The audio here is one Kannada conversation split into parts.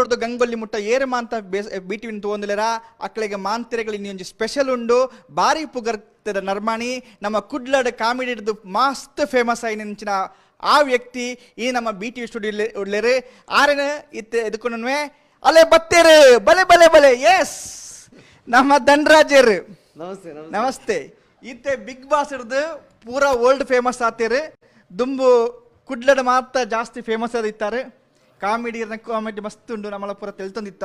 ಹೊಡ್ದು ಗಂಗೊಲ್ಲಿ ಮುಟ್ಟ ಏರೆ ಮಾಂತ ಬಿಟಿವಿನ್ ತಗೊಂದಿಲ್ಲರ ಅಕ್ಕಳಿಗೆ ಮಾಂತಿರೆಗಳು ಇನ್ನೊಂದು ಸ್ಪೆಷಲ್ ಉಂಡು. ಬಾರಿ ಪುಗರ್ತದ ನರ್ಮಾಣಿ. ನಮ್ಮ ಕುಡ್ಲಡ್ ಕಾಮಿಡಿ ಹಿಡಿದು ಮಸ್ತ್ ಫೇಮಸ್ ಆಗಿ ನಿಂಚಿನ ಆ ವ್ಯಕ್ತಿ ಈ ನಮ್ಮ ಬಿ ಟಿ ವಿ ಸ್ಟುಡಿಯೋ ಉಳ್ಳೇರು ಆರೇನ ಇತ್ತೆ ಇದಕ್ಕೂ ಅಲೆ ಬತ್ತೇರು! ಬಲೆ ಬಲೆ ಬಲೆ! ಎಸ್ ನಮ್ಮ ಧನ್ರಾಜರು. ನಮಸ್ತೆ ನಮಸ್ತೆ. ನಮಸ್ತೆ. ಇತ್ತೆ ಬಿಗ್ ಬಾಸ್ ಹಿಡ್ದು ಪೂರಾ ವರ್ಲ್ಡ್ ಫೇಮಸ್ ಆತೀರಿ ದುಂಬು ಕುಡ್ಲಡ್ ಮಾತ್ರ ಜಾಸ್ತಿ ಫೇಮಸ್ ಆದಿತ್ತಾರೆ ಕಾಮಿಡಿ ಕಾಮಿಡಿ ಮಸ್ತ್ ಉಂಡು ನಮ್ಮಲ ಪೂರ ತೆಲ್ತೊಂದಿತ್ತ.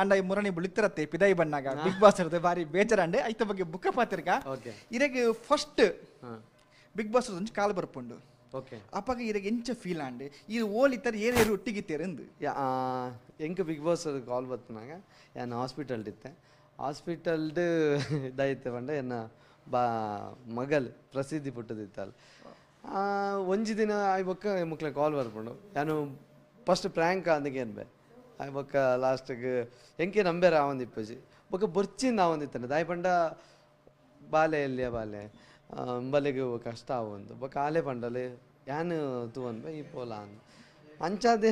ಅಂಡ್ ಈ ಮುರಣಿ ಬುಳಿತಿರತ್ತೆ ಪಿದಾಯಿ ಬಣ್ಣಾಗ. ಬಿಗ್ ಬಾಸ್ ಇರುತ್ತೆ ಬಾರಿ ಬೇಜಾರಂಡೆ. ಐತ ಬಗ್ಗೆ ಬುಕ್ಕ ಪಾತಿರ್ಗ. ಓಕೆ. ಇರಗೆ ಫಸ್ಟ್ ಬಿಗ್ ಬಾಸ್ ಒಂಚು ಕಾಲು ಬರ್ಪುಂಡು ಓಕೆ. ಅಪ್ಪಾಗ ಇರಗೆ ಎಂಚ ಫೀಲ್ ಆಂಡೆ. ಇದು ಓಲಿತ್ತಾರೆ ಏನೇರು ಒಟ್ಟಿಗಿತ್ತೇರೆಂದು ಯಾ ಎಂಕ್ ಬಿಗ್ ಬಾಸ್ ಕಾಲ್ ಬರ್ತನಾಗ ಏನು ಹಾಸ್ಪಿಟಲ್ ಇತ್ತೆ. ಹಾಸ್ಪಿಟಲ್ದು ಇದಾಯ್ತು ಬಂಡ ಎನ್ನ ಬಾ ಮಗಲ್ ಪ್ರಸಿದ್ಧಿ ಪುಟ್ಟದಿತ್ತಲ್ಲ ಒಂಜಿ ದಿನ ಆಯ್ ಬೊಕ್ಕ ಮುಕ್ಲೆ ಕಾಲ್ ಬರ್ಪುಂಡು ನಾನು ಫಸ್ಟ್ ಪ್ರ್ಯಾಂಕ್ ಅಂದಕ್ಕೆ ಏನ್ ಬೇ ಆಯ್ ಬೊಕ್ಕ ಲಾಸ್ಟ್ಗೆ ಎಂಕೆ ನಂಬೇರ ಆವಂದಿಪ್ಪಜಿ ಬೊಕ್ಕ ಬೊರ್ಚಿಂದ ಆವಂದಿತ್ತಾನೆ ದಾಯ್ ಪಂಡ ಬಾಲೆ ಎಲ್ಲಿಯ ಬಾಲೆ? ಅಂಬಲಿಗೆ ಕಷ್ಟ ಆವೊಂದು ಬೊಕ್ಕ ಆಲೆ ಪಂಡಲೆ, ಯಾನು ತೂವನ್ ಬೈ ಈ ಪೋಲ ಅಂದ ಅಂಚಾದೆ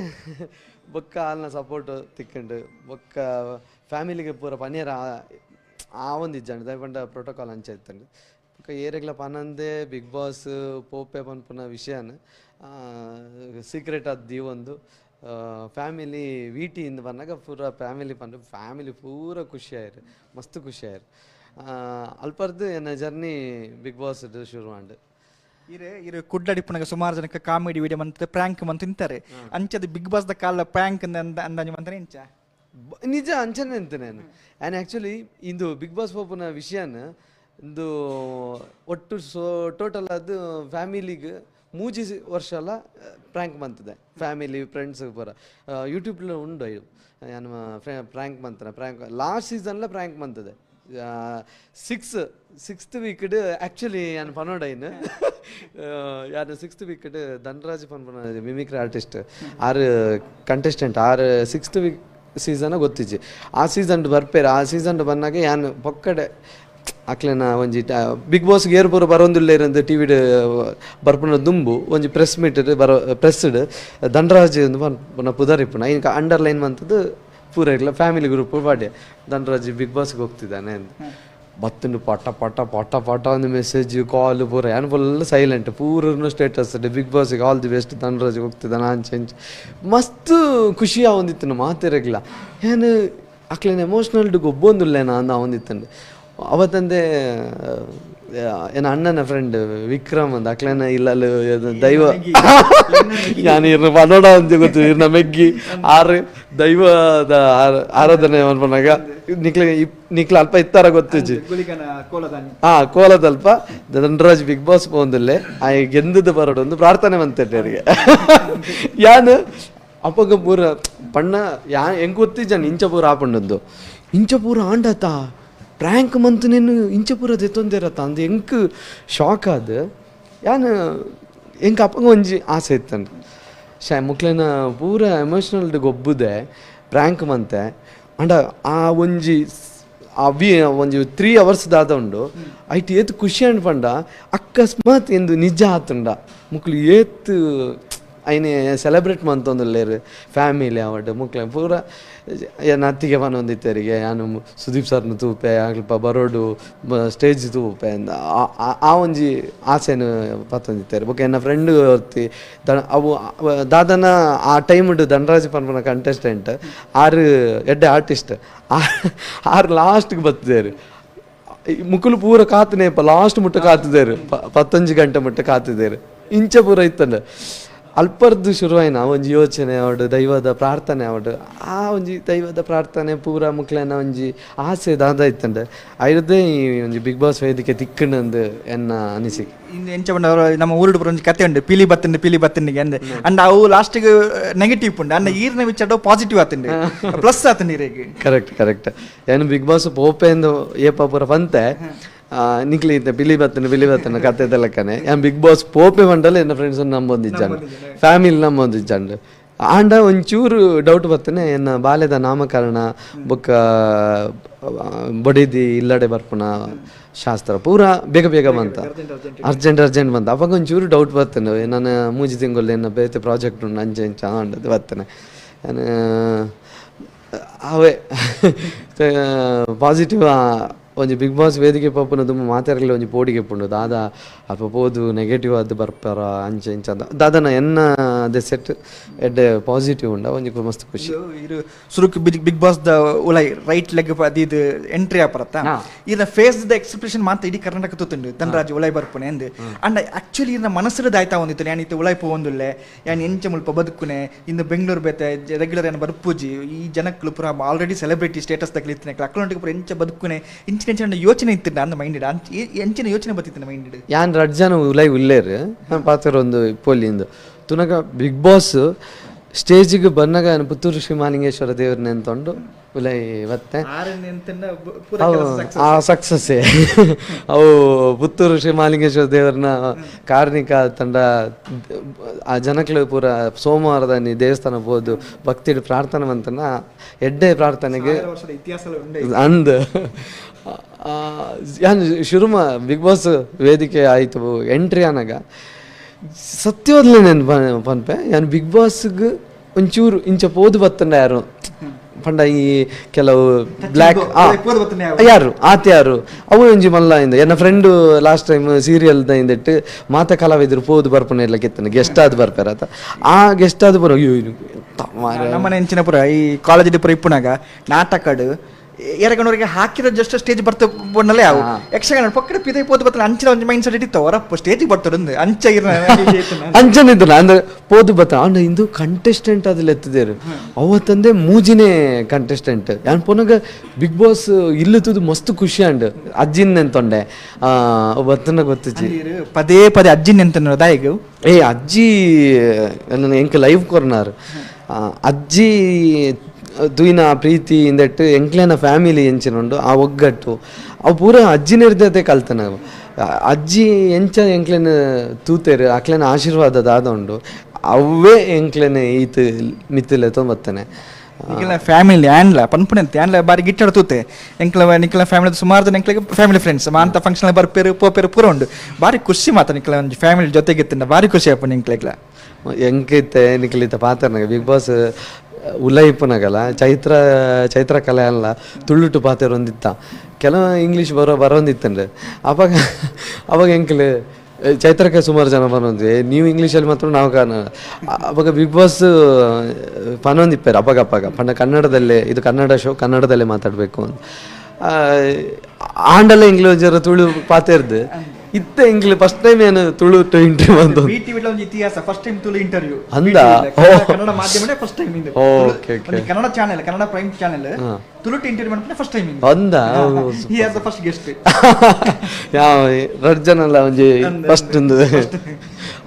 ಬೊಕ್ಕ ಆಲ್ನ ಸಪೋರ್ಟ್ ತಿಕ್ಕಂಡು, ಬೊಕ್ಕ ಫ್ಯಾಮಿಲಿಗೆ ಪೂರ ಪನಿಯರ ಆ ಒಂದು ಇಜ್ಜಂಡು. ದಾಯ್ ಪಂಡ ಪ್ರೋಟೋಕಾಲ್ ಅಂಚ ಇತ್ತಂಡು ಬೊಕ್ಕ ಏರೆಗ್ಲ ಪನಂದೆ ಬಿಗ್ ಬಾಸ್ ಪೋಪೆ ಪನ್ಪುನ ವಿಷಯನ. ಸೀಕ್ರೆಟ್ ಅದ್ದಿ ಒಂದು ಫ್ಯಾಮಿಲಿ ಇಂದ ಬಂದಾಗ ಪೂರ ಫ್ಯಾಮಿಲಿ ಪಂಡ ಫ್ಯಾಮಿಲಿ ಪೂರ ಖುಷಿ ಆಯ್ರು ಮಸ್ತ್ ಖುಷಿ ಆಯ್ರು ಅಲ್ಪರ್ದು ಎನ್ನ ಜರ್ನಿ ಬಿಗ್ ಬಾಸ್ ಶುರು ಮಾಡು ಇರೆ ಇರು ಕುಡ್ಲಡಿಪ್ಪನಾಗ ಸುಮಾರು ಜನಕ್ಕೆ ಕಾಮಿಡಿ ವಿಡಿಯೋ ಮಂತ್ ಪ್ರ್ಯಾಂಕ್ ಮಂತ್ ತಿಂತಾರೆ ಅಂಚದ ಬಿಗ್ ಬಾಸ್ ದ ಕಾಲ ಪ್ರ್ಯಾಂಕ್ ಅಂದ ಅಂದಾಜು ಮಂತಾನೆ ಇಂಚ ನಿಜ ಅಂಚನೆ ಅಂತ ನಾನು. ಆ್ಯಂಡ್ ಆ್ಯಕ್ಚುಲಿ ಇಂದು ಬಿಗ್ ಬಾಸ್ ಪೋಪನ ವಿಷಯನ ಇಂದು ಒಟ್ಟು ಸೋ ಟೋಟಲ್ ಅದು ಫ್ಯಾಮಿಲಿಗೆ ಮೂಜಿ ವರ್ಷ ಎಲ್ಲ ಪ್ರ್ಯಾಂಕ್ ಬಂತದೆ. ಫ್ಯಾಮಿಲಿ ಫ್ರೆಂಡ್ಸ್ ಬರ ಯೂಟ್ಯೂಬ್ ಉಂಡು ಇದು. ನಾನು ಪ್ರ್ಯಾಂಕ್ ಬಂತಾನೆ ಪ್ರ್ಯಾಂಕ್ ಲಾಸ್ಟ್ ಸೀಸನ್ಲ ಪ್ರ್ಯಾಂಕ್ ಬಂತದೆ. ಸಿಕ್ಸ್ ಸಿಕ್ಸ್ತ್ ವೀಕ್ಡ್ ಆ್ಯಕ್ಚುಲಿ ನಾನು ಪನೋಡೈನ್ ಯಾರು ಸಿಕ್ಸ್ತ್ ವೀಕ್ಡ್ ಧನರಾಜ್ ಪನ್ಪನ ಮಿಮಿಕ್ರಿ ಆರ್ಟಿಸ್ಟ್ ಆರು ಕಂಟೆಸ್ಟೆಂಟ್ ಆರು ಸಿಕ್ಸ್ತ್ ವೀಕ್ ಸೀಸನ್ ಗೊತ್ತಿಜ್ಜಿ. ಆ ಸೀಸನ್ ಬರ್ಪೇರು, ಆ ಸೀಸನ್ ಬಂದಾಗ ಯಾನ್ ಪೊಕ್ಕಡೆ ಅಕ್ಲೆನ ಒಂಜಿ ಬಿಗ್ ಬಾಸ್ ಏರ್ ಪೂರ ಬರೋಂದುಲ್ಲೇರಂದು ಟಿ ವಿಡ್ ಬರ್ಪುನ ದುಂಬು ಒಂಜಿ ಪ್ರೆಸ್ ಮೀಟ್ ಬರೋ ಪ್ರೆಸ್ಡ್ ಧನರಾಜ್ ಪುನಃ ಪುದರಿಪ್ಪುನ. ಈಗ ಅಂಡರ್ಲೈನ್ ಬಂತದ್ದು ಪೂರ ಇಲ್ಲ ಫ್ಯಾಮಿಲಿ ಗ್ರೂಪ್ ಪಾಡ್ಯ. ಧನರಾಜ್ ಬಿಗ್ ಬಾಸ್ಗೆ ಹೋಗ್ತಿದ್ದಾನೆ ಅಂತ ಬತ್ತುಂಡು ಪಟ ಪಟ ಪಟ ಪಟ ಒಂದು ಮೆಸೇಜ್ ಕಾಲ್ ಪೂರ ಏನು ಫುಲ್ ಸೈಲೆಂಟ್ ಪೂರನು ಸ್ಟೇಟಸ್ ಬಿಗ್ ಬಾಸ್ಗೆ ಆಲ್ ದಿ ಬೆಸ್ಟ್ ಧನರಾಜ್ ಹೋಗ್ತಿದ್ದಾನೆ ಅಂಚೆ ಇಂಚೆ ಮಸ್ತ್ ಖುಷಿ ಆವಂದಿತ್ತು ಮಾತಿರಗಿಲ್ಲ ಏನು ಅಕ್ಲೇನ ಎಮೋಷ್ನಲ್ ಗೊಬ್ಬೊಂದುಲ್ಲೇನ ಅಂದ ಆವಂದಿತ್ತಂಡು. ಅವತ್ತಂದೆ ಏನ ಅಣ್ಣನ ಫ್ರೆಂಡ್ ವಿಕ್ರಮ್ ಅಂತ ಅಕ್ಲೇನ ಇಲ್ಲ ದೈವ. ನಾನು ಇರ್ನ ಪನ್ನಡ ಅಂತ ಗೊತ್ತು ಇರ್ನ ಮೆಗ್ಗಿ. ಆರು ದೈವದ ಆರ- ಆರಾಧನೆ ಅನ್ಪನಾಗ ನಿಕ್ಲ ನಿಕ್ಲ ಅಲ್ಪ ಇತ್ತಾರ ಗೊತ್ತಿಜ್ಜಿ ಹಾ ಕೋಲದಲ್ಪ. ಧನರಾಜ್ ಬಿಗ್ ಬಾಸ್ ಬಂದಲ್ಲೇ ಆ ಗೆಂದದ ಬರೋಡು ಒಂದು ಪ್ರಾರ್ಥನೆ ಬಂತಟ್ಟೆ ಅವರಿಗೆ. ಯಾನು ಅಪ್ಪಗ ಪೂರ ಪಣ್ಣ ಯಾ ಹೆಂಗ್ ಗೊತ್ತಿಜ್ಜಾನ ಇಂಚ ಪೂರ ಆಪಣ್ಣದ್ದು ಇಂಚ ಪೂರ ಆಂಡತ. ಪ್ರ್ಯಾಂಕ್ ಮಂತ್ ನೀನು ಇಂಚ ಪೂರ ದೆತ್ತೊಂದಿರತ್ತ ಅಂದು ಎಂಕ್ ಶಾಕ್ ಆದ. ಯಾನು, ಎಂಕ್ ಅಪ್ಪಂಗ ಒಂಜಿ ಆಸೆ ಇತ್ತಂಡು ಶಾ, ಮುಕ್ಲೆನ ಪೂರ ಎಮೋಷನಲ್ ಗೊಬ್ಬುದೆ ಪ್ರ್ಯಾಂಕ್ ಮಂತೆ. ಅಂಡ ಆ ಒಂಜಿ ಅವಿ ಒಂಜಿ ತ್ರೀ ಅವರ್ಸ್ ದಾದ ಉಂಡು ಐಟ್ ಏತ್ ಖುಷಿ ಅನ್ಪಂಡ ಅಕಸ್ಮಾತ್ ಎಂದು ನಿಜ ಆತುಂಡ. ಮುಕ್ಲು ಏತ್, ಐನೆ ಸೆಲೆಬ್ರೇಟ್ ಮಂತೊಂದುಲ್ಲೇರು ಫ್ಯಾಮಿಲಿ ಅವಡ್, ಮುಕ್ಲೆ ಪೂರ ಏನ್ ಅತ್ತಿಗೆ ತೆರಿಗೆ ನಾನು ಸುದೀಪ್ ಸರ್ನ ತೂಪೆ ಆಗ್ಲಪ್ಪ ಬರೋಡು ಸ್ಟೇಜ್ ತೂಪೆ ಅಂದ. ಆ- ಒಂಜಿ ಆಸೆನು ಪತ್ತೊಂದಿತ್ತಾರೆ ಬೊಕ ಎನ್ನ ಫ್ರೆಂಡ್ ಹೊತ್ತಿ ಅವು ದಾದನ ಆ ಟೈಮ್ ಧನರಾಜ್ ಪನ್ಪನ ಕಂಟೆಸ್ಟೆಂಟ್ ಆರು ಎಡ್ಡೆ ಆರ್ಟಿಸ್ಟ್ ಆರು ಲಾಸ್ಟ್ಗೆ ಬತ್ತಿದ್ದಾರೆ ಮುಕ್ಕುಲು ಪೂರ ಕಾತನೇಪ ಲಾಸ್ಟ್ ಮುಟ್ಟ ಕಾತಿದ್ದೇರು ಪತ್ತೊಂಜಿ ಗಂಟೆ ಮುಟ್ಟ ಕಾತಿದ್ದೇರು ಇಂಚ ಪೂರ ಇತ್ತಂಡ ಅಲ್ಪರ್ದು ಶುರುವಾಯಿನ ಒಂಜಿ ಯೋಚನೆ ಅವಡು ದೈವದ ಪ್ರಾರ್ಥನೆ ಅವಡು. ಆ ಒಂಜಿ ದೈವದ ಪ್ರಾರ್ಥನೆ ಪೂರ ಮುಕ್ಲೆನ ಒಂಜಿ ಆಸೆ ದಾದ ಇತ್ತಂಡೆ ಐರದೇ ಈ ಒಂಜಿ ಬಿಗ್ ಬಾಸ್ ವೇದಿಕೆ ತಿಕ್ಕಣ್ಣಂದು ಎನ್ನ ಅನಿಸಿಕೆ. ಇಂದು ಎಂಚ ಬಂಡ ನಮ್ಮ ಊರುಡು ಒಂದು ಒಂಜಿ ಕತೆ ಉಂಡು ಪಿಲಿ ಬತ್ತಂಡು ಪಿಲಿ ಬತ್ತಂಡಿಗೆ ಅಂದೆ. ಅಂಡ್ ಅವು ಲಾಸ್ಟಿಗೆ ನೆಗೆಟಿವ್ ಪುಂಡು. ಅಂದ್ರೆ ಈರ್ನ ವಿಚಾರ ಪಾಸಿಟಿವ್ ಆತಂಡು. ಪ್ಲಸ್ ಆತಿಂಡಿ ಕರೆಕ್ಟ್ ಕರೆಕ್ಟ್ ಏನು ಬಿಗ್ ಬಾಸ್ ಪೋಪೆಂದು ಏಪ ಪೂರ ಬಂತೆ ನಿಕ್ಲಿ ಇತ್ತೆ ಬಿಲಿ ಬತ್ತನ ಬಿಲಿ ಬತ್ತನ ಕತೆ ಲೆಕ್ಕನೆ ಏನು ಬಿಗ್ ಬಾಸ್ ಪೋಪೆ ಮಂಡಲ ಎನ್ನ ಫ್ರೆಂಡ್ಸ್ ನಂಬೊಂದಿಜ್ಜಂಡು ಫ್ಯಾಮಿಲಿ ನಂಬೊಂದಿಜ್ಜಂಡು ಆಂಡ ಒಂಚೂರು ಡೌಟ್ ಬರ್ತನೆ ಎನ್ನ ಬಾಲ್ಯದ ನಾಮಕರಣ ಬೊಕ್ಕ ಬಡಿದಿ ಇಲ್ಲಡೆ ಬರ್ಪುನ ಶಾಸ್ತ್ರ ಪೂರ ಬೇಗ ಬೇಗ ಬಂತ. ಅರ್ಜೆಂಟ್ ಅರ್ಜೆಂಟ್ ಬಂತ. ಅವಾಗ ಒಂಚೂರು ಡೌಟ್ ಬರ್ತೇನೆ ನನ್ನ ಮೂಜಿ ತಿಂಗಳು ಏನ ಬೇತೆ ಪ್ರಾಜೆಕ್ಟ್ ಉಂಡು ಅಂಚೆ ಇಂಚ ಅಂಡದು ಬರ್ತೇನೆ ಅವೇ ಪಾಸಿಟಿವ್ ಒಂಜಿ ಬಿಗ್ ಬಾಸ್ ವೇದಿಕೆ ಪಪ್ಪುನ ತುಂಬ ಮಾತಾಡಲಿ ಒಂಜಿ ಪೋಡಿಗೆ ಪುಂಡು ದಾದ ಅಪ್ಪ ಪೋದು ನೆಗೆಟಿವ್ ಅದು ಬರ್ಪಾರ ಅಂಚ ಇಂಚ ದಾದನ ಎನ್ನ ಅದೇ ಸೆಟ್ ಎಡ್ಡೆ ಪಾಸಿಟಿವ್ ಉಂಡ ಒಂಜಿ ಮಸ್ತ್ ಖುಷಿ ಇದು ಸುರುಕ್ ಬಿಗ್ ಬಿಗ್ ಬಾಸ್ ದ ಉಲೈ ರೈಟ್ ಲೆಗ್ ಅದು ಇದು ಎಂಟ್ರಿ ಆಪರತ್ತ ಇದನ್ನ ಇದ ಫೇಸ್ ದ ಎಕ್ಸ್ಪ್ರೆಷನ್ ಮಾತ್ರ ಇಡೀ ಕರ್ನಾಟಕ ತುತ್ತುಂಡು ಧನರಾಜ್ ಉಲೈ ಬರ್ಪುನೆ ಎಂದು ಅಂಡ್ ಆಕ್ಚುಲಿ ಇದನ್ನ ಮನಸ್ಸು ದಾಯ್ತಾ ಒಂದಿತ್ತು ಯಾನ್ ಇತ್ತು ಉಲೈ ಪೋವೊಂದುಲ್ಲೆ ಯಾನ್ ಎಂಚ ಮುಲ್ಪ ಬದುಕುನೆ ಇಂದು ಬೆಂಗಳೂರು ಬೇತೆ ರೆಗ್ಯುಲರ್ ಏನ ಬರ್ಪೂಜಿ ಈ ಜನಕ್ಕೆ ಪುರ ಆಲ್ರೆಡಿ ಸೆಲೆಬ್ರಿಟಿ ಸ್ಟೇಟಸ್ ತಗ್ಲಿತ್ತಿನ ಅಕ್ಕಲೊಂಟಿಗೆ ಪುರ ಎಂಚ ಬದುಕುನೆ ಇಂಚಿನ ಎಂಚಿನ ಯೋಚನೆ ಇತ್ತು ನನ್ನ ಮೈಂಡ್ ಎಂಚಿನ ಯೋಚನೆ ಬತ್ತಿನ ಮೈಂಡ್ ಯಾನ್ ರಡ್ಜನ ಉಲೈ ಉಲ್ಲೇರು ನಾನು ಪಾತ್ರ ಒಂದು ಇಪ್ಪೊಲಿಂದು ತುನಗ ಬಿಗ್ ಬಾಸ್ ಸ್ಟೇಜಿಗೆ ಬಂದಾಗ ಪುತ್ತೂರು ಶ್ರೀಮಾಲಿಂಗೇಶ್ವರ ದೇವ್ರನ್ನ ಅಂತಂಡು ಉಲೈ ಮತ್ತೆ ಆ ಸಕ್ಸಸ್ಸೇ ಅವು ಪುತ್ತೂರು ಶ್ರೀಮಾಲಿಂಗೇಶ್ವರ ದೇವ್ರನ್ನ ಕಾರ್ಣಿಕ ತಂಡ ಆ ಜನಕ್ಲು ಪೂರ ಸೋಮವಾರದ ನೀ ದೇವಸ್ಥಾನ ಹೋದು ಭಕ್ತಿ ಪ್ರಾರ್ಥನೆ ಮಂತನ ಎಡ್ಡೆ ಪ್ರಾರ್ಥನೆಗೆ ಅಂದ್. ಆ, ಶುರು ಮಾ ಬಿಗ್ ಬಾಸ್ ವೇದಿಕೆ ಆಯಿತು ಎಂಟ್ರಿ ಆನಾಗ. ಸತ್ಯೋದ್ಲೆ ನಾನು ಪನ್ಪೆ ಯಾನ್ ಬಿಗ್ ಬಾಸ್ಗೆ ಒಂಚೂರು ಇಂಚ ಪೋದು ಬತ್ತಂಡ ಯಾರು? ಪಂಡ ಈ ಕೆಲವು ಬ್ಲ್ಯಾಕ್ ಯಾರು? ಆತ ಯಾರು? ಅವು ಒಂಜಿ ಮಲ್ಲ ಇಂದ. ಎನ್ನ ಫ್ರೆಂಡ್ ಲಾಸ್ಟ್ ಟೈಮ್ ಸೀರಿಯಲ್ ಇಂದಿಟ್ಟು ಮಾತ ಕಲಾವಿದ್ರು ಪೋದು ಬರ್ಪನೆ ಎಲ್ಲ ಕೆತ್ತನೆ ಗೆಸ್ಟ್ ಆದ್ ಬರ್ಪಾರ ಆತ. ಆ ಗೆಸ್ಟ್ ಆದ್ ಬರೋ ಅಯ್ಯೋ. ನಮ್ಮನೆ ಹೆಂಚಿನ ಪುರ ಈ ಕಾಲೇಜ್ ಪುರ ಇಪ್ಪುನಾಗ ನಾಟಕಡು ಎರಗಣವರಿಗೆ ಹಾಕಿರೋ ಜಸ್ಟ್ ಸ್ಟೇಜ್ ಬರ್ತ ಬೋನಲ್ಲೇ ಅವು ಯಕ್ಷಗಾನ ಪಕ್ಕದ ಪಿದೆ ಪೋದು ಬರ್ತಾನೆ ಅಂಚಿನ ಒಂದು ಮೈಂಡ್ ಸೆಟ್ ಇತ್ತು ಅವರಪ್ಪ ಸ್ಟೇಜ್ ಬರ್ತಾರಂದು ಅಂಚ ಇರ್ನ ಅಂಚನಿದ್ರು ಅಂದ್ರೆ ಪೋದು ಬತ್ತ ಅವ್ನ ಇಂದು ಕಂಟೆಸ್ಟೆಂಟ್ ಅದ್ರಲ್ಲಿ ಅವ ತಂದೆ ಮೂಜಿನೇ ಕಂಟೆಸ್ಟೆಂಟ್ ಯಾನ್ ಪೋನಾಗ ಬಿಗ್ ಬಾಸ್ ಇಲ್ಲುತ್ತದು ಮಸ್ತ್ ಖುಷಿ ಅಂಡ್ ಅಜ್ಜಿನ್ ಎಂತೊಂಡೆ ಆ ಬತ್ತನ ಗೊತ್ತಿಚ್ಚಿ ಪದೇ ಪದೇ ಅಜ್ಜಿನ್ ಎಂತ ದಾಯಿಗು ಏ ಅಜ್ಜಿ ನನ್ನ ಎಂಕ ಲೈವ್ ಕೊರ್ನಾರ್. ಅಜ್ಜಿ ದುಯಿನ ಪ್ರೀತಿ ಇಂದಟ್ಟು ಎಂಕ್ಲೆನ ಫ್ಯಾಮಿಲಿ ಎಂಚಿನೊಂಡು ಆ ಒಗ್ಗಟ್ಟು. ಅವು ಪೂರ ಅಜ್ಜಿ ಇರ್ದತೆ ಕಲ್ತನ ಅಜ್ಜಿ ಎಂಚ ಎಂಕ್ಲೆನ ತೂತೇರು ಅಕ್ಲೆನ ಆಶೀರ್ವಾದ ದಾದ ಉಂಡು ಅವೇ ಎಂಕ್ಲೆನ ಈತ್ ಮಿತ್ತಲೆ ತೊಂಬತ್ತನೆ. ನಿಖಿಲ ಫ್ಯಾಮಿಲಿ ಆ್ಯಂಡ್ಲ ಪನ್ಪುನೆ ಆ್ಯಂಡ್ಲ ಬಾರಿ ಗಿಟ್ಟಾಡ ತೂತೆ. ಎಂಕ್ಲ ನಿಕ್ಲ ಫ್ಯಾಮಿಲಿ ಸುಮಾರು ಜನ ಎಂಕ್ಲಿಗೆ ಫ್ಯಾಮಿಲಿ ಫ್ರೆಂಡ್ಸ್ ಮಾಂತ ಫಂಕ್ಷನ್ ಬರ್ಪೇರು ಪೋಪೇರು ಪೂರ ಉಂಡು. ಬಾರಿ ಖುಷಿ ಮಾತ ನಿಕ್ಲ ಒಂದು ಫ್ಯಾಮಿಲಿ ಜೊತೆಗೆ ಇತ್ತಿನ ಬಾರಿ ಖುಷಿ ಆಪು ನಿಂಕ್ಲೆಗ್ಲ. ಎಂಕಿತ್ತೆ ನಿಖಲಿತ ಪಾತ್ರ ಬಿಗ್ ಬಾಸ್ ಉಲೈಪುನಗಲ ಚೈತ್ರ ಚೈತ್ರ ಕಲೆ ಅಲ್ಲ ತುಳುಟು ಪಾತ್ರ ಒಂದಿತ್ತ. ಕೆಲವು ಇಂಗ್ಲೀಷ್ ಬರೋ, ಬರೋಂದಿತ್ತಂದ್ರೆ. ಅವಾಗ ಅವಾಗ ಎಂಕಲು ಚೈತ್ರಕ್ಕೆ ಸುಮಾರು ಜನ ಬರೋಂದ್ವಿ ನೀವು ಇಂಗ್ಲೀಷಲ್ಲಿ ಮಾತ್ರ ನಾವು ಅವಾಗ ಬಿಗ್ ಬಾಸ್ ಪನೊಂದಿಪ್ಪಾರೆ ಅವಾಗ ಅಪ್ಪಾಗ ಪಂಡ ಕನ್ನಡದಲ್ಲೇ, ಇದು ಕನ್ನಡ ಶೋ, ಕನ್ನಡದಲ್ಲೇ ಮಾತಾಡಬೇಕು ಅಂತ. ಆಂಡಲ್ಲ ಇಂಗ್ಲೀಷರ ತುಳು ಪಾತೇರ್ದು. ಇತ್ತ ಇಂಗ್ಲಿ ಫಸ್ಟ್ ಟೈಮ್ ಏನು ತುಳು ಇಂಟರ್ವ್ಯೂ ಬಂದು ಬಿಟಿ ಟಿವಿ ಒಂದು ಇತಿಹಾಸ ಫಸ್ಟ್ ಟೈಮ್ ತುಳು ಇಂಟರ್ವ್ಯೂ ಅಂದ? ಕನ್ನಡ ಮಾಧ್ಯಮ ಫಸ್ಟ್ ಟೈಮ್ ಇಂದ. Okay okay Kannada channel Kannada prime channel ತುಳುಟ್ interview ಮಾಡ್ಕೊಂಡು ಫಸ್ಟ್ ಟೈಮ್ ಇಂದ. ಅಂದ? He as the first guest ಯಾವ ಅಲ್ಲ ಒಂಜಿ ಫಸ್ಟ್ ಒಂದು.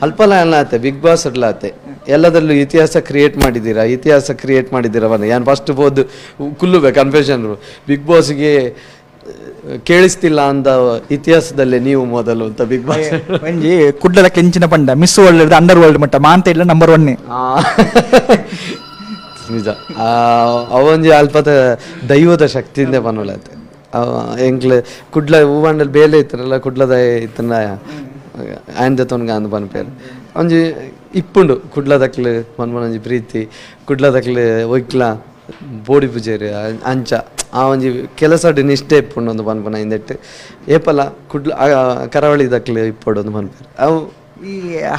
ಅಲ್ಪಲ ಅಲ್ಲ ಆತೆ ಬಿಗ್ ಬಾಸ್ ಅಲ್ಲ ಆತೆ. ಎಲ್ಲದರಲ್ಲೂ ಇತಿಹಾಸ ಕ್ರಿಯೇಟ್ ಮಾಡಿದ್ದೀರಾ? ಇತಿಹಾಸ ಕ್ರಿಯೇಟ್ ಮಾಡಿದ್ದೀರಾ? ಬನ್ನಿ. ಯಾನ್ ಫಸ್ಟ್ ಬೋದು ಕುಲ್ಲುಬೇಕು ಕನ್ಫ್ಯೂಷನ್ ಬಿಗ್ ಬಾಸ್ಗೆ ಕೇಳಿಸ್ತಿಲ್ಲ ಅಂದ ಇತಿಹಾಸದಲ್ಲೇ ನೀವು ಮೊದಲು ಅಂತ ಬಿಗ್ ಬಾಸ್ ಒಂಜಿ ಕುಡ್ಲದ ಕೆಂಚಿನ ಪಂಡ ಮಿಸ್ ವರ್ಲ್ಡ್ ಅಂಡರ್ ವರ್ಲ್ಡ್ ಮಟ್ಟ ಮಾಂತ ಇಲ್ಲ ನಂಬರ್ ಒನ್ ನಿಜ. ಅವೊಂಜಿ ಅಲ್ಪದ ದೈವದ ಶಕ್ತಿಯಿಂದ ಬನ್ನೋಳತ್ತೆ ಎಂಕ್ಲೆ ಕುಡ್ಲ ಹೂವಣ್ಣಲ್ಲಿ ಬೇಲೆ ಇತ್ತರಲ್ಲ ಕುಡ್ಲದ ಇತ್ತನ ತೊನ್ಗ ಅಂದ್ ಬನ್ಪೇರು ಒಂಜಿ ಇಪ್ಪುಂಡು ಕುಡ್ಲದಕ್ಲೆ ಮನ್ಮನೊಂಜಿ ಪ್ರೀತಿ ಕುಡ್ಲದಕ್ಲೆ ಒಯ್ಕ್ಲ ಬೋಡಿ ಪೂಜೆರಿ ಅಂಚ ಆ ಒಂಜಿ ಕೆಲಸ ನಿಷ್ಠೆ ಇಪ್ಪುಂಡು ಒಂದು ಪನ್ಪನ ಇಂದೆಟ್ಟು ಏಪಲ ಕುಡ್ಲ ಕರಾವಳಿ ದಕ್ಲೆ ಇಪ್ಪುಡು ಒಂದು ಪನ್ಪೇರು ಅವು ಈ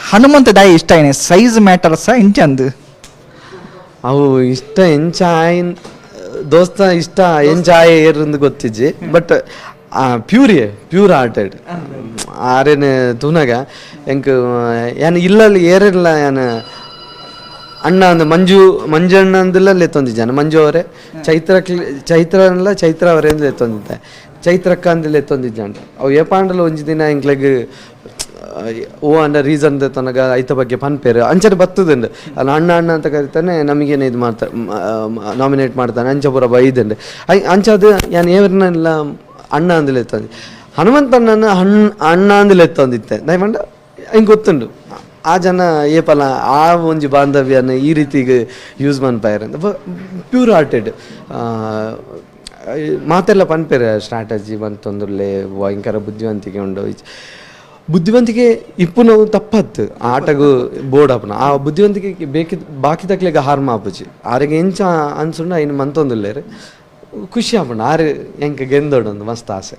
ಹನುಮಂತ ದಾಯಿ ಇಷ್ಟ ಏನೇ? ಸೈಜ್ ಮ್ಯಾಟರ್ಸ ಇಂಚಂದು ಅವು ಇಷ್ಟ ಎಂಚ ಆಯ್ನ್ ದೋಸ್ತ ಇಷ್ಟ ಎಂಚ ಆಯ್ ಏರಂದು ಗೊತ್ತಿಜ್ಜಿ. ಬಟ್ ಪ್ಯೂರಿಯೇ ಪ್ಯೂರ್ ಆರ್ಟೆಡ್ ಆರೇನೆ ತೂನಾಗ ಎಂಕ್ ಯಾನ್ ಇಲ್ಲಲ್ಲಿ ಏರಿಲ್ಲ ಯಾನ್ ಅಣ್ಣ ಅಂದ ಮಂಜು ಮಂಜು ಅಣ್ಣ ಅಂದಿಲ್ಲ ಲೆತ್ತೊಂದಿದ್ದಾನೆ ಮಂಜು ಅವರೇ, ಚೈತ್ರ ಚೈತ್ರ ಅನ್ನಲ್ಲ ಚೈತ್ರ ಅವರೇ ಅಂದ್ರೆ ಎತ್ತೊಂದಿದ್ದ. ಚೈತ್ರಕ್ಕ ಅಂದಿಲ್ಲ ಎತ್ತೊಂದಿದ್ದಾಂಡ ಅವು ಏಪಾಂಡಲ ಒಂಜಿ ದಿನ ಎಂಕ್ಲೆಗ್ ಓ ಅಂಡ ರೀಸನ್ ತನಗ ಐತ ಬಗ್ಗೆ ಪನ್ಪೇರು ಅಂಚನೆ ಬತ್ತದಂಡು ಅಲ್ಲ ಅಣ್ಣ ಅಣ್ಣ ಅಂತ ಕರಿತಾನೆ ನಮಗೇನು ಇದು ಮಾಡ್ತಾ ನಾಮಿನೇಟ್ ಮಾಡ್ತಾನೆ. ಅಂಚಪುರ ಪೂರ ಬೈದಂಡು ಅಂಚದು ಯಾನ್ ಏವರ್ನೆಲ್ಲ ಅಣ್ಣ ಅಂದಿಲ್ಲ ಎತ್ತೊಂದಿ ಹನುಮಂತ ಅಣ್ಣನ ಹಣ್, ಅಣ್ಣ ಅಂದಿಲ್ಲ ಎತ್ತೊಂದಿತ್ತೆ ದಯಮಂಡ ಹಿಂಗೆ ಗೊತ್ತುಂಡು ಆ ಜನ ಏಪಲ ಆ ಒಂಜಿ ಬಾಂಧವ್ಯನ ಈ ರೀತಿಗೆ ಯೂಸ್ ಮನ್ಪಾಯರ್? ಪ್ಯೂರ್ ಹಾರ್ಟೆಡ್ ಮಾತೆಲ್ಲ ಪನ್ಪೇರ ಸ್ಟ್ರಾಟಜಿ ಬಂತೊಂದುರ್ಲೆ, ಭಯಂಕರ ಬುದ್ಧಿವಂತಿಕೆ ಉಂಡು. ಬುದ್ಧಿವಂತಿಕೆ ಇಪ್ಪು ನಾವು ತಪ್ಪತ್ತು ಆಟಗೂ ಬೋರ್ಡ್ ಅಪ್ಪನ. ಆ ಬುದ್ಧಿವಂತಿಕೆ ಬೇಕಿ ಬಾಕಿ ತಕ್ಲೆಗ ಹಾರ್ಮ ಆಪುಜಿ ಆರಿಗೆ ಎಂಚ ಅನ್ಸುಂಡ ಇನ್ನು ಮಂತೊಂದುಲ್ಲೇರು. ಖುಷಿ ಆಪಣ ಆರು ಎಂಕ ಗೆಂದೋಡೊಂದು ಮಸ್ತ್ ಆಸೆ.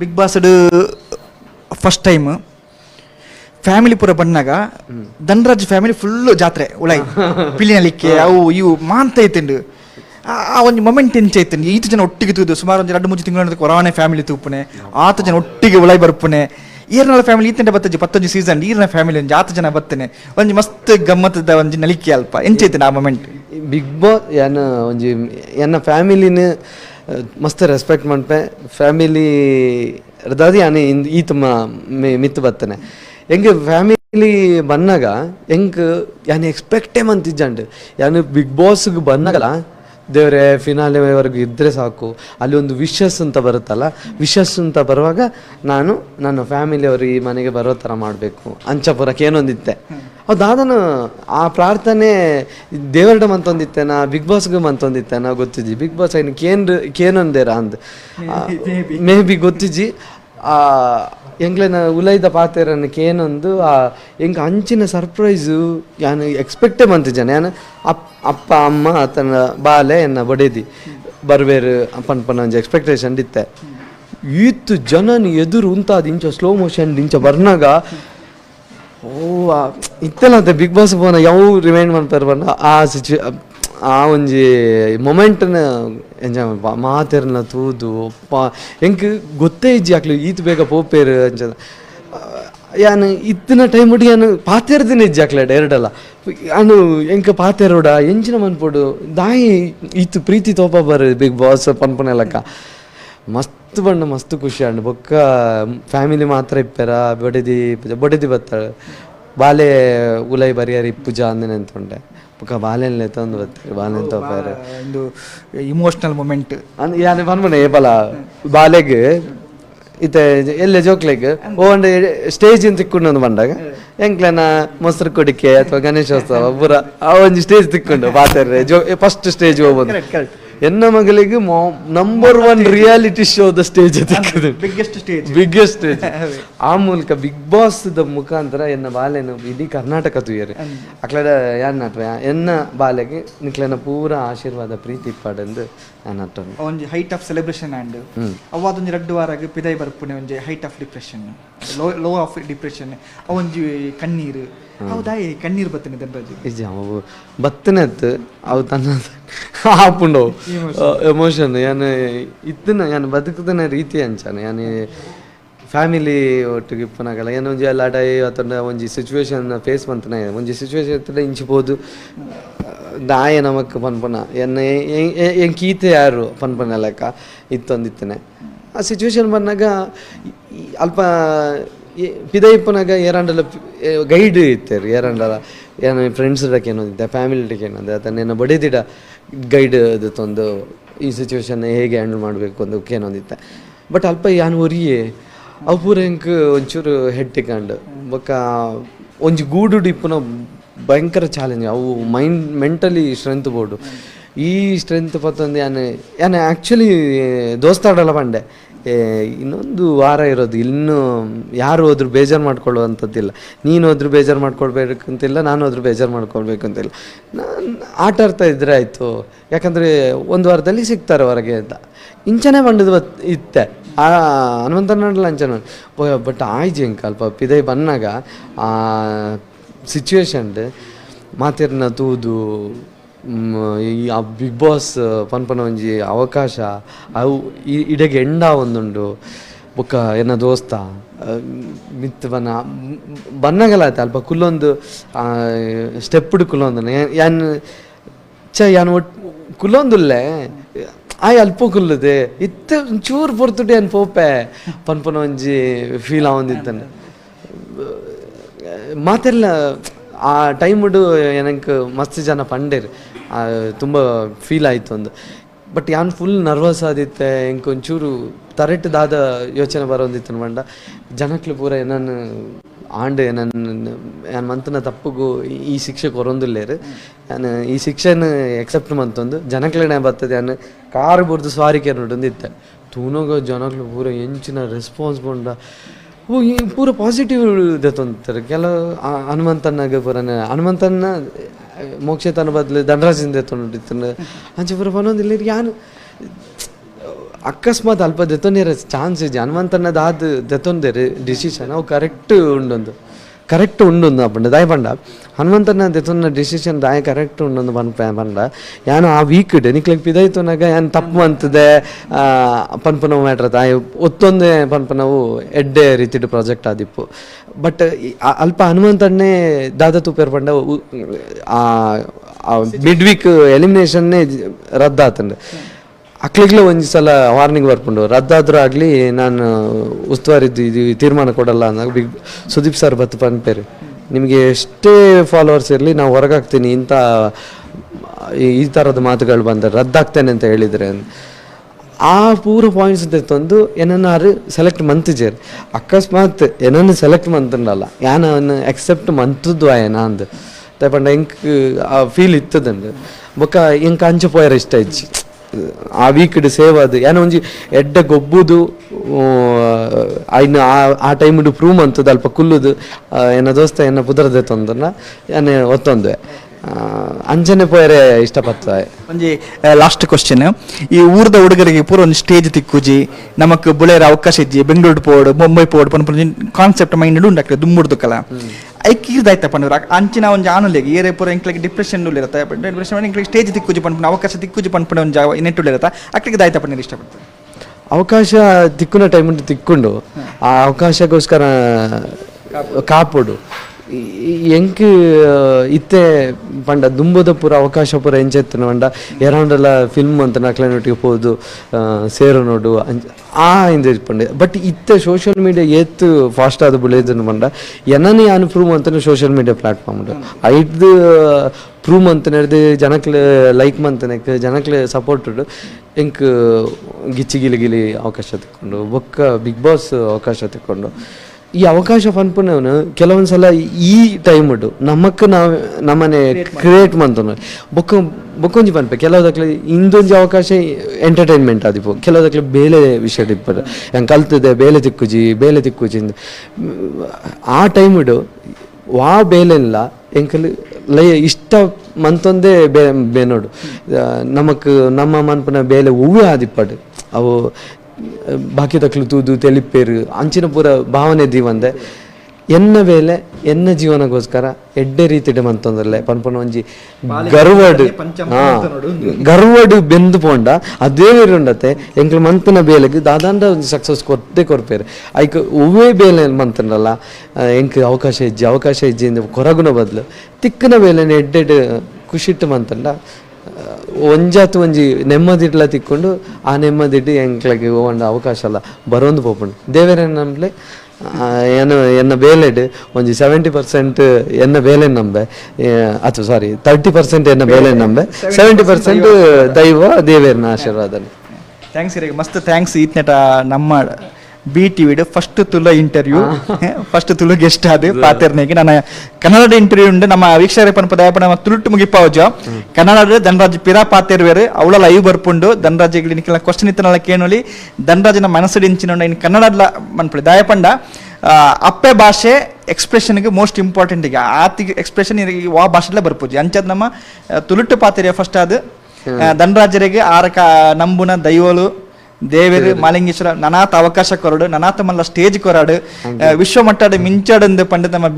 Big boss first time family ಪೂರ ಬಂದಾಗ ಧನರಾಜ್ ಫ್ಯಾಮಿಲಿ ಫುಲ್ ಜಾತ್ರೆ ಉಳಾಯಿ. ಪಿಲಿನಲಿಕ್ಕೆ ಅವು ಇವು ಮಾಂತ ಐತಂಡು ಆ- ಒಂದು ಮೊಮೆಂಟ್ ಎಂಚ ಐತಂಡು ಈತ ಜನ ಒಟ್ಟಿಗೆ ತೂದು ಸುಮಾರು ಒಂದು ಎರಡು ಮೂರು ತಿಂಗಳ ಕೊರಾನೆ ಫ್ಯಾಮಿಲಿ ತೂಪುನೆ ಆತ ಜನ ಒಟ್ಟಿಗೆ ಉಳಾಯಿ ಬರ್ಪುನೆ. ಈರ್ನಲ ಫ್ಯಾಮಿಲಿ ಇತ್ತೆ ಬತ್ತಜಿ ಪತ್ತೊಂಜಿ ಸೀಸನ್ ಈರ್ನ ಫ್ಯಾಮಿಲಿ ಒಂಜಿ ಆತ ಜನ ಬತ್ತನೆ ಒಂಜಿ ಮಸ್ತ್ ಗಮ್ಮತ್ತದ ಒಂಜಿ ನಲಿಕೆ ಅಲ್ಪ. ಎಂಚೈತೆ ಆ ಮೊಮೆಂಟ್ ಬಿಗ್ ಬಾಸ್ ಯಾನ ಒಂಜಿ ಎನ್ನ ಫ್ಯಾಮಿಲಿನ ಮಸ್ತ್ ರೆಸ್ಪೆಕ್ಟ್ ಮನ್ಪೆ ಫ್ಯಾಮಿಲಿ ದಾದಿ ಯಾನೆ ಈ ಮಿ- ಮಿತ್ತು ಬತ್ತನೆ ಹೆಂಗೆ ಫ್ಯಾಮಿಲಿ ಬನ್ನಾಗ ಹೆಂಗೆ, ಯಾನೆ ಎಕ್ಸ್ಪೆಕ್ಟೇ ಮಂತಿಜ್ಜಂಡು. ಯಾನು ಬಿಗ್ ಬಾಸ್ಗೆ ಬನ್ನಾಗಲ್ಲ ದೇವ್ರೆ ಫಿನಾಲೆವರೆಗೂ ಇದ್ದರೆ ಸಾಕು. ಅಲ್ಲಿ ಒಂದು ವಿಶಸ್ ಅಂತ ಬರುತ್ತಲ್ಲ ವಿಶಸ್ ಅಂತ ಬರುವಾಗ ನಾನು ನನ್ನ ಫ್ಯಾಮಿಲಿಯವರು ಈ ಮನೆಗೆ ಬರೋ ಥರ ಮಾಡಬೇಕು. ಅಂಚಪುರಕ್ಕೆ ಏನೊಂದಿತ್ತೆ? ಅದಾದನು ಆ ಪ್ರಾರ್ಥನೆ ದೇವರಡ ಮಂತೊಂದಿತ್ತೇನ ಬಿಗ್ ಬಾಸ್ಗೆ ಮಂತೊಂದಿತ್ತೇನ ಗೊತ್ತಿದ್ದಿ? ಬಿಗ್ ಬಾಸ್ ಏನು ಕೇನ್ ಕೇನೊಂದೇರ ಅಂದ್? ಮೇ ಬಿ ಗೊತ್ತಿಜ್ಜಿ ಆ ಎಂಗ್ಲೆನ ಉಲೈದ ಪಾತೆರನ್ನ ಏನೊಂದು ಆ ಎಂಕ್ ಅಂಚಿನ ಸರ್ಪ್ರೈಸು ಯಾನು ಎಕ್ಸ್ಪೆಕ್ಟೇ ಜನ. ಯಾನು ಅಪ್, ಅಪ್ಪ, ಅಮ್ಮ ಆತನ ಬಾಲೆ ಎನ್ನ ಬಡೇದಿ. ಬರ್ಬೇರು ಅಪ್ಪನ ಪನ್ನ ಒಂಜಿ ಎಕ್ಸ್ಪೆಕ್ಟೇಷನ್ ಇತ್ತೆ. ಈತ್ ಜನನ ಎದುರು ಉಂತಾದ ಇಂಚ ಸ್ಲೋ ಮೋಷನ್ ಇಂಚ ಬರ್ನಾಗ, ಓ ಇತ್ತೆಲ್ಲ ಅಂತ ಬಿಗ್ ಬಾಸ್ ಪೋನ ಯಾವ ರಿಮೈಂಡ್ ಮಾಡ್ತಾರೆ ಬಂದ ಆ ಸಿಚು ಆ ಒಂಜಿ ಮೊಮೆಂಟ್ನ ಎಂಜಾಯ್ ಮಾತೆರ್ನ ತೂದು ಅಪ್ಪ ಎಂಕ್ ಗೊತ್ತೇ ಇಜ್ಜಿ ಆಕ್ಲು ಈತ್ ಬೇಗ ಪೋಪೇರು ಅಂಚ. ಯಾನು ಇತ್ತಿನ ಟೈಮ್ ಒಡಿ ಯಾನು ಪಾತೆರ್ದಿನ ಇಜ್ಜಿ ಆಕ್ಲೆ ಅಲ್ಲ. ಯಾನು ಎಂಕ ಪಾತೆರೋಡ, ಎಂಚಿನ ಮನ್ಪೋಡು, ದಾಯಿ ಈತ್ ಪ್ರೀತಿ ತೋಪ ಬರ್ ಬಿಗ್ ಬಾಸ್ ಪನ್ಪನೆಲಕ್ಕ ಮಸ್ತ್ ಬಣ್ಣ, ಮಸ್ತ್ ಖುಷಿ ಅಂಡ್ ಬೊಕ್ಕ ಫ್ಯಾಮಿಲಿ ಮಾತ್ರ ಇಪ್ಪೆರ, ಬಡದಿ ಬಡದಿ ಬತ್ತಾಳೆ. ಬಾಲೆ ಉಲೈ ಬರಿಯಾರಿ ಪೂಜಾ ಅಂದಿನ ಅಂತುಂಡೆ ಬೊಕ್ಕ ಬಾಲೆನ್ಲೆ ತಂದು ಬತ್ತಾರೆ ಬಾಲೆನ್ ತೋಪಾರೆ ಒಂದು ಇಮೋಷನಲ್ ಮೊಮೆಂಟ್ ಯಾನೆ ಪನ್ಪನೆ ಏಪಲ ಬಾಲೆಗ್ ಇತ್ತೆ ಎಲ್ಲೆ ಜೋಕ್ಲೆಗ್ ಓಂಡೆ ಸ್ಟೇಜ್ ಇಂದ ತಿಕ್ಕೊಂಡು ಬಂದಾಗ ಎಂಕ್ಲೆನ ಮೊಸರು ಕೊಡಿಕೆ ಅಥವಾ ಗಣೇಶೋತ್ಸವ ಪೂರ ಆ ಒಂದು ಸ್ಟೇಜ್ ತಿಕ್ಕೊಂಡು ಪಾತೆರ್ರೆ ಜೋ ಫಸ್ಟ್ ಸ್ಟೇಜ್ ಹೋಗ್ಬೋದು. ಎನ್ನ ಮಗಳಿಗೆ number one reality ಶೋದ stage biggest stage biggest stage ಆ ಮೂಲಕ ಬಿಗ್ ಬಾಸ್ ದ ಮುಖಾಂತರ ಎನ್ನ ಬಾಲೆನ ಇಡೀ ಕರ್ನಾಟಕ ತುಯರೆ. ಅಕ್ಲಡ ಯಾನ್ ನಟ್ವ? ಎನ್ನ ಬಾಲೆಗೆ ನಿಕ್ಲೆನ ಪೂರ ಆಶೀರ್ವಾದ ಪ್ರೀತಿ ಇಪ್ಪಾಡೆಂದು ನಟ್ಟನು ಒಂಜಿ ಹೈಟ್ ಆಫ್ ಸೆಲೆಬ್ರೇಷನ್ ಆಂಡ್ ಅವಾದೊಂಜಿ ರಡ್ಡು ವಾರಾಗ ಪಿದೈ ಬರ್ಪುನೆ ಒಂಜಿ height of depression low low of depression ಅವೊಂಜಿ ಕಣ್ಣೀರು. ಹೌದಾಯಿ ಕಣ್ಣೀರ್ ಬತ್ತನೆ ದಂಡರಾಜ್ ನಿಜ ಅವು ಬತ್ತನೆತ್ ಅವು ತನ್ನ ಆಪುಂಡು ಎಮೋಷನ್ ಯಾನು ಇತ್ತನ ಯಾನು ಬದುಕುದನ ರೀತಿ ಅಂಚಾನೆ. ಯಾನು ಫ್ಯಾಮಿಲಿ ಒಟ್ಟಿಗೆ ಇಪ್ಪನಾಗಲ್ಲ. ಏನೋ ಒಂಜಿ ಅಲ್ಲಾಟ ಅಥವಾ ಒಂಜಿ ಸಿಚುವೇಶನ್ ಫೇಸ್ ಮಂತನ ಒಂಜಿ ಸಿಚುವೇಶನ್ ಇತ್ತದ ಇಂಚಿಬೋದು. ದಾಯ ನಮಕ್ ಪನ್ಪನ. ಎನ್ನ ಎಂಕ್ ಕೀತೆ ಯಾರು ಪನ್ಪನ ಲೆಕ್ಕ? ಇತ್ತೊಂದಿತ್ತನೆ. ಆ ಸಿಚುವೇಶನ್ ಬಂದಾಗ ಅಲ್ಪ ಈ ಪಿದ ಇಪ್ಪನಾಗ ಏರಂಡಲ ಗೈಡ್ ಇತ್ತೇರು ಏರಂಡಲ ಏನ ಫ್ರೆಂಡ್ಸ್ ಡಕ್ಕೆ ಏನೊಂದಿದ್ದೆ ಫ್ಯಾಮಿಲಿ ಡಕ್ಕೆ ಏನೊಂದೆ ಏನು ಬಡಿದಿಡ ಗೈಡ್ ತಂದು ಈ ಸಿಚುವೇಶನ್ ಹೇಗೆ ಹ್ಯಾಂಡಲ್ ಮಾಡಬೇಕು ಅಂತ ಏನೊಂದಿತ್ತೆ ಬಟ್ ಅಲ್ಪ ಯಾನು ಒರಿಯೇ ಅವು ಪೂರ ಹೆಂಗೆ ಒಂಚೂರು ಹೆಡ್ ಟಿಕಂಡು ಬೊಕ್ಕ ಒಂಜಿ ಗೂಡು ಡಿಪ್ಪುನ ಭಯಂಕರ ಚಾಲೆಂಜ್ ಅವು ಮೈಂಡ್ ಮೆಂಟಲಿ ಸ್ಟ್ರೆಂತ್ ಬೋರ್ಡು. ಈ ಸ್ಟ್ರೆಂತ್ ಪತ್ತೊಂದು ಯಾನೆ ಯಾನೆ ಆ್ಯಕ್ಚುಲಿ ದೋಸ್ತಾಡಲ್ಲ ಬಂಡೆ ಏ, ಇನ್ನೊಂದು ವಾರ ಇರೋದು. ಇನ್ನೂ ಯಾರು ಹೋದ್ರು ಬೇಜಾರು ಮಾಡ್ಕೊಳ್ಳುವಂಥದ್ದಿಲ್ಲ. ನೀನು ಹೋದ್ರು ಬೇಜಾರು ಮಾಡ್ಕೊಳ್ಬೇಕಂತಿಲ್ಲ, ನಾನು ಹೋದ್ರು ಬೇಜಾರು ಮಾಡ್ಕೊಳ್ಬೇಕಂತಿಲ್ಲ. ನಾನು ಆಟ ಆಡ್ತಾ ಇದ್ರೆ ಆಯಿತು. ಯಾಕಂದರೆ ಒಂದು ವಾರದಲ್ಲಿ ಸಿಗ್ತಾರೆ ಹೊರಗೆ ಅಂತ. ಇಂಚನೆ ಬಂಡದ ಇತ್ತೆ. ಆ ಹನುಮಂತನಲ್ಲ ಅಂಚನ ಬಟ್ ಆಯ್ಜಿ ಎಂಕ್ ಅಲ್ಪ ಪಿದೈ ಬಂದಾಗ, ಆ ಸಿಚುವೇಶನ್ ಮಾತಿರ್ನ ತೂದು ಈ, ಆ ಬಿಗ್ ಬಾಸ್ ಪನ್ಪನ ಒಂಜಿ ಅವಕಾಶ, ಅವು ಇಡೆಗೆ ಎಂಡ ಒಂದುಂಡು ಬೊಕ್ಕ ಎನ್ನ ದೋಸ್ತ ಮಿತ್ ಬನ್ನ ಬನ್ನಗಲಾಯ್ತು ಅಲ್ಪ ಕುಲ್ಲೊಂದು ಸ್ಟೆಪ್ಡ್ ಕುಲ್ಲೊಂದು ಯಾನ್ ಚ ಯಾನ್ ಒಟ್, ಕುಲ್ಲೊಂದುಲ್ಲೆ, ಆಯ್ ಅಲ್ಪ ಕುಲ್ಲದೆ, ಇತ್ತ ಚೂರು ಪೊರ್ತುಟಿ ಏನು ಪೋಪೆ ಪನ್ಪನ ಒಂಜಿ ಫೀಲ್ ಆವೊಂದಿತ್ತನೆ ಮಾತೆಲ್ಲ, ಆ ಟೈಮ್ಡು ಏನಕ್ಕೆ ಮಸ್ತ್ ಜನ ಪಂಡೇರು. ತುಂಬ ಫೀಲ್ ಆಯಿತು ಒಂದು. ಬಟ್ ಯಾನ್ ಫುಲ್ ನರ್ವಸ್ ಆದಿತ್ತೆ ಹೆಂಗೆ ಒಂಚೂರು ತರೆಟ್ದಾದ ಯೋಚನೆ ಬರೋದಿತ್ತು ಮಂಡ ಜನಕ್ಲು ಪೂರ ಏನನ್ನು ಆಂಡ್ ನನ್ನ ಯಾನ್ ಮಂತನ ತಪ್ಪುಗೂ ಈ- ಶಿಕ್ಷೆ ಕೊರೊಂದಿಲ್ಲೇರು ನಾನು ಈ ಶಿಕ್ಷೆನ ಎಕ್ಸೆಪ್ಟ್ ಮಂತೊಂದು. ಜನಕ್ಲೆನೆ ಬರ್ತದೆ ಯಾನ್ ಕಾರು ಬುರ್ದು ಸ್ವಾರಿಕೆ ನೋಡೊಂದಿತ್ತೆ. ತೂನೋಗ ಜನಕ್ಲು ಪೂರ ಎಂಚಿನ ರೆಸ್ಪಾನ್ಸ್ ಬಂಡ ಓ ಈ ಪೂರ ಪಾಸಿಟಿವ್ ದೆತ್ತೊಂತಾರೆ ಕೆಲವು ಹನುಮಂತನಾಗ ಹನುಮಂತನ್ನ ಹನುಮಂತನ ಮೋಕ್ಷತನ ಬದಲು ದಂಡರಾಜನ್ ದೆತ್ತೊಂಡಿತ್ತು ಅಂಚೆ ಪೂರ ಇಲ್ಲಿ ಯಾನು ಅಕಸ್ಮಾತ್ ಅಲ್ಪ ದೆತ್ತೊಂದಿರ ಚಾನ್ಸ್ ಇದೆ. ಹನುಮಂತನದಾದ ದೆತ್ತೊಂದಿರ ಡಿಸಿಷನ್ ಅವು ಕರೆಕ್ಟ್ ಉಂಡೊಂದು ಕರೆಕ್ಟ್ ಉಂಡು ದಾಯ ಪಂಡ. ಹನುಮಂತನ ದೆತ್ತೊಂದ ಡಿಸಿಷನ್ ದಾಯ ಕರೆಕ್ಟ್ ಉಂಡು ಪನ್ ಪಂಡ. ಯಾನು ಆ ವೀಕ್ ನಿಕ್ಲಿಗೆ ಪಿದಾಯ್ತುನಾಗ ಯಾನ್ ತಪ್ಪು ಅಂತದೆ ಪನ್ಪನವು ಮ್ಯಾಟ್ರ ತಾಯಿ. ಒತ್ತೊಂದೇ ಪನ್ಪನವು ಎಡ್ಡೆ ರೀತಿಡ್ ಪ್ರಾಜೆಕ್ಟ್ ಆದಿಪ್ಪು. ಬಟ್ ಅಲ್ಪ ಹನುಮಂತನ್ನೇ ದಾದ ತೂಪೇರ್ ಪಂಡ ಮಿಡ್ ವೀಕ್ ಎಲಿಮಿನೇಷನ್ನೇ ರದ್ದಾತಂಡು. ಅಕ್ಲಿಗ್ಲೇ ಒಂದು ಸಲ ವಾರ್ನಿಂಗ್ ಬರ್ಕೊಂಡು ರದ್ದಾದ್ರೂ ಆಗಲಿ ನಾನು ಉಸ್ತುವಾರಿದ್ದು ಇದು ತೀರ್ಮಾನ ಕೊಡಲ್ಲ ಅಂದಾಗ ಬಿಗ್ ಸುದೀಪ್ ಸರ್ ಬತ್ತು ಪನ್ಪೇರಿ ನಿಮಗೆ ಎಷ್ಟೇ ಫಾಲೋವರ್ಸ್ ಇರಲಿ ನಾವು ಹೊರಗಾಗ್ತೀನಿ, ಇಂಥ, ಈ- ಥರದ ಮಾತುಗಳು ಬಂದರೆ ರದ್ದಾಗ್ತೇನೆ ಅಂತ ಹೇಳಿದರೆ ಆ ಪೂರ ಪಾಯಿಂಟ್ಸ್ ತಂದು ಏನನ್ನಾರು ಸೆಲೆಕ್ಟ್ ಮಂತಿಜೇರ್ ಅಕಸ್ಮಾತ್ ಏನನ್ನು ಸೆಲೆಕ್ಟ್ ಮಂತಲ್ಲ ಯಾನ ಎಕ್ಸೆಪ್ಟ್ ಮಂತದ್ದು ಆಯನ ಅಂದ್. ತಪಂಡ ಹೆಂಗೆ ಆ ಫೀಲ್ ಇತ್ತದಂದು. ಬೊಕ್ಕ ಹೆಂಗೆ ಕಂಚು ಪೋಯರ್ ಇಷ್ಟ ಇಜ್ಜಿ. ಆ ವೀಕ್ಡ್ ಸೇವ್ ಅದು ಏನೋ ಒಂಜಿ ಎಡ್ಡ ಗೊಬ್ಬುದು ಐನ್ ಆ ಟೈಮ್ಡು ಪ್ರೂವ್ ಅಂತದ್ದು ಅಲ್ಪ ಕುಲ್ಲುದು ಏನ ಎನ್ನ ದೋಸ್ತ ಎನ್ನ ಪುದರದೆ ತಂದನ್ನ ಏನೇ ಒತ್ತೊಂದು ಅಂಜನೆ ಪೋಯರೆ ಇಷ್ಟಪಡ್ತಾರೆ. ಒಂಜಿ ಲಾಸ್ಟ್ ಕ್ವಶನ್ ಈ ಊರ್ದ ಹುಡುಗರಿಗೆ ಪೂರ ಒಂದು ಸ್ಟೇಜ್ ತಿಕ್ಕುಜಿ ನಮಕ್ ಬುಳೇರ ಅವಕಾಶ ಇಜ್ಜಿ ಬೆಂಗಳೂರು ಪೋಡ್ ಮುಂಬೈ ಪೋಡ್ ಪನ್ಪುಂಜಿ ಕಾನ್ಸೆಪ್ಟ್ ಮೈಂಡ್ ಉಂಡಾಕ್ಲೆ ದುಮ್ಮುಡ್ದು ಕಲ. ಐಕ್ ಇರ್ದಾಯ್ತ ಪಂಡ್ರ ಅಂಚಿನ ಒಂಜಿ ಆನುಲೆಗ್ ಏರೆ ಪೂರ ಇಂಕ್ಲೆಗ್ ಡಿಪ್ರೆಷನ್ ಉಳಿರತ್ತ ಡಿಪ್ರೆಷನ್ ಇಂಕ್ಲೆಗ್ ಸ್ಟೇಜ್ ತಿಕ್ಕುಜಿ ಪನ್ಪುನ ಅವಕಾಶ ತಿಕ್ಕುಜಿ ಪನ್ಪುನ ಒಂದು ಜಾಗ ನೆಟ್ಟು ಉಳಿರತ್ತ ಅಕ್ಲಿಗೆ ದಾಯ್ತ ಪನ್ನೀರ್ ಇಷ್ಟಪಡ್ತಾರೆ ಅವಕಾಶ ತಿಕ್ಕುನ ಟೈಮ್ ತಿಕ್ಕೊಂಡು ಆ ಅವಕಾಶಕ್ಕೋಸ್ಕರ ಕಾಪುಡು ಎಂಕ್, ಇತ್ತೆ ಪಂಡ, ದುಂಬದ ಪೂರ ಅವಕಾಶ ಪೂರ ಎಂಚೆತ್ತನ ಪಂಡ ಎರಾಂಡಲ ಫಿಲ್ಮ್ ಅಂತ ನಕ್ಲನೊಟ್ಟಿಗೆ ಹೋದು ಸೇರು ನೋಡು ಆ ಇಂದ ಪಂಡೆ. ಬಟ್ ಇತ್ತೆ ಸೋಷಿಯಲ್ ಮೀಡಿಯಾ ಏತು ಫಾಸ್ಟ್ ಆದ ಬುಳೇದನ್ನು ಪಂಡ. ಎನನೇ ಯಾನು ಪ್ರೂವ್ ಅಂತ ಸೋಷಿಯಲ್ ಮೀಡಿಯಾ ಪ್ಲಾಟ್ಫಾರ್ಮ್ ಐದು ಪ್ರೂವ್ ಅಂತ ನಡೆದು ಜನಕ್ಲೆ ಲೈಕ್ ಮಂತನಕ್ಕೆ ಜನಕ್ಲೆ ಸಪೋರ್ಟ್ ಎಂಕ್, ಗಿಚ್ಚಿ ಗಿಲಿ ಗಿಲಿ ಅವಕಾಶ ತಕ್ಕೊಂಡು, ಬೊಕ್ಕ ಬಿಗ್ ಬಾಸ್ ಅವಕಾಶ ತಕ್ಕೊಂಡು. ಈ ಅವಕಾಶ ಪನ್ಪುನವನು ಕೆಲವೊಂದು ಸಲ ಈ ಟೈಮ್ ಉಂಟು. ನಮಕ್ ನಾವು ನಮ್ಮನೆ ಕ್ರಿಯೇಟ್ ಮಾಡ್ತಾನೆ ಬೊಕ್ಕ ಬೊಕ್ಕೊಂಜಿ ಪನ್ಪೆ ಕೆಲವುದಕ್ಲೆ ಇಂದೊಂಜಿ ಅವಕಾಶ ಎಂಟರ್ಟೈನ್ಮೆಂಟ್ ಆದಿಪ್ಪು ಕೆಲವುದಕ್ಲೆ ಬೇಲೆ ವಿಷಯ ಇಪ್ಪರು ಹೆಂಗೆ ಕಲ್ತದೆ ಬೇಲೆ ತಿಕ್ಕುಜಿ ಬೇಲೆ ತಿಕ್ಕುಜಿ. ಆ ಟೈಮ್ ಇಡು ವಾ ಬೇಲೆಲ್ಲ ಎಂಕಲ್ ಲೈ ಇಷ್ಟ ಮಂತೊಂದೇ ಬೇ ಬೇನೋಡು. ನಮಕ್ ನಮ್ಮ ಮನ್ಪುನ ಬೇಲೆ ಹೂವೇ ಆದಿಪ್ಪಡು ಅವು ಬಾಕಿ ತಕ್ಕಲು ತೂದು ತೆಲಿಪೇರು ಅಂಚಿನ ಪೂರ ಭಾವನೆ ದೀವಂದೆ. ಎನ್ನ ವೇಲೆ ಎನ್ನ ಜೀವನಗೋಸ್ಕರ ಎಡ್ಡೆ ರೀತಿ ಮಂತೊಂದರ್ಲೆ ಪನ್ಪನ ಒಂಜಿ ಗರ್ವಡ್ ಹಾ ಗರ್ವಡ್ ಬೆಂದು ಪೋಂಡ ಅದೇ ಇರುಂಡತೆ ಎಂಕ್ಲು ಮಂತನ ಬೇಲೆಗೆ ದಾದಾಂಡ ಒಂಜಿ ಸಕ್ಸಸ್ ಕೊತ್ತೆ ಕೊರ್ಪೇರು. ಐಕ್ ಒವ್ವೇ ಬೇಲೆ ಮಂತನಲ್ಲ ಎಂಕ್ ಅವಕಾಶ ಇಜ್ಜಿ ಅವಕಾಶ ಇಜ್ಜಿ ಕೊರಗುನ ಬದಲು ತಿಕ್ಕನ ಬೇಲೆ ಎಡ್ಡೆಡ್ ಖುಷಿಟ್ಟು ಮಂತಂಡ ಒಂಜಾತು ಒಂಜಿ ನೆಮ್ಮದಿಡ್ಲ ತಿಕ್ಕೊಂಡು ಆ ನೆಮ್ಮದಿಟ್ಟು ಎಂಕ್ಲಗೆ ಹೋಗೋಣ ಅವಕಾಶ ಅಲ್ಲ. ಬರೋಂದು ಪೋಪುಂಡು. ದೇವೇರ ನಮ್ಲೆ ಎನ್ನ ಎನ್ನ ಬೇಲೆಡ್ ಒಂಜಿ ಸೆವೆಂಟಿ ಪರ್ಸೆಂಟ್ ಎನ್ನ ಬೇಲೆ ನಂಬೆ. ಅಥವಾ ಸಾರಿ ತರ್ಟಿ ಪರ್ಸೆಂಟ್ ಎನ್ನ ಬೇಲೆ. ನಂಬೆ. ಸೆವೆಂಟಿ ಪರ್ಸೆಂಟ್ ದೈವ. ದೇವೇರನ ಆಶೀರ್ವಾದನೆ. ಥ್ಯಾಂಕ್ಸ್ ರೀ. ಮಸ್ತ್ ಥ್ಯಾಂಕ್ಸ್ ಈತ್ನೆಟ ನಮ್ಮ B first Tulu interview first Tulu guest ಆದ. ಪಾತೆರ್ನೆಗೆ ನನ್ನ ಕನ್ನಡ ಇಂಟರ್ವ್ಯೂ ಉಂಡು. ನಮ್ಮ ವೀಕ್ಷಕರ ಪನ್ ದಯಪ ನಮ್ಮ ತುಳುಟ್ಟು ಮುಗಿಪಾವಜ ಕನ್ನಡ ಧನರಾಜ್ ಪಿರಾ ಪಾತೆರ್ವೇರು ಅವಳ ಲೈವ್ ಬರ್ಪುಂಡು ಧನರಾಜ್ ನಿಕ್ಕೆಲ್ಲ ಕ್ವಶನ್ ಇತ್ತನಲ್ಲ ಕೇಳಲಿ ಧನರಾಜನ ಮನಸ್ಸಿಡಿಂಚಿನ ಇನ್ನು ಕನ್ನಡ ಮನ್ಪಡಿ. ದಯಪಂಡ. ಅಪ್ಪೆ ಭಾಷೆ ಎಕ್ಸ್ಪ್ರೆಷನ್ಗೆ ಮೋಸ್ಟ್ ಇಂಪಾರ್ಟೆಂಟ್ ಈಗ. ಆತಿಗೆ ಎಕ್ಸ್ಪ್ರೆಷನ್ ವಾ ಭಾಷೆಲ್ಲ ಬರ್ಪೋದು ಅಂಚದ್ ನಮ್ಮ ತುಲುಟ್ಟು ತುಳುಟ್ಟು ಪಾತೆರಿಯ ಫಸ್ಟ್ ಅದು ಧನರಾಜರಿಗೆ ಆರಕ ನಂಬುನ ದೈವಲು ದೇವೇರು ಮಾಲಿಂಗೇಶ್ವರ ನನಾತ ಅವಕಾಶ ಕೊರಡು ನನಾತ ಮಲ್ಲ ಸ್ಟೇಜ್ ಕೊರಾಡು ವಿಶ್ವ ಮಟ್ಟದ ಮಿಂಚಾಡಂದು ಪಂಡಿತ ನಮ್ಮ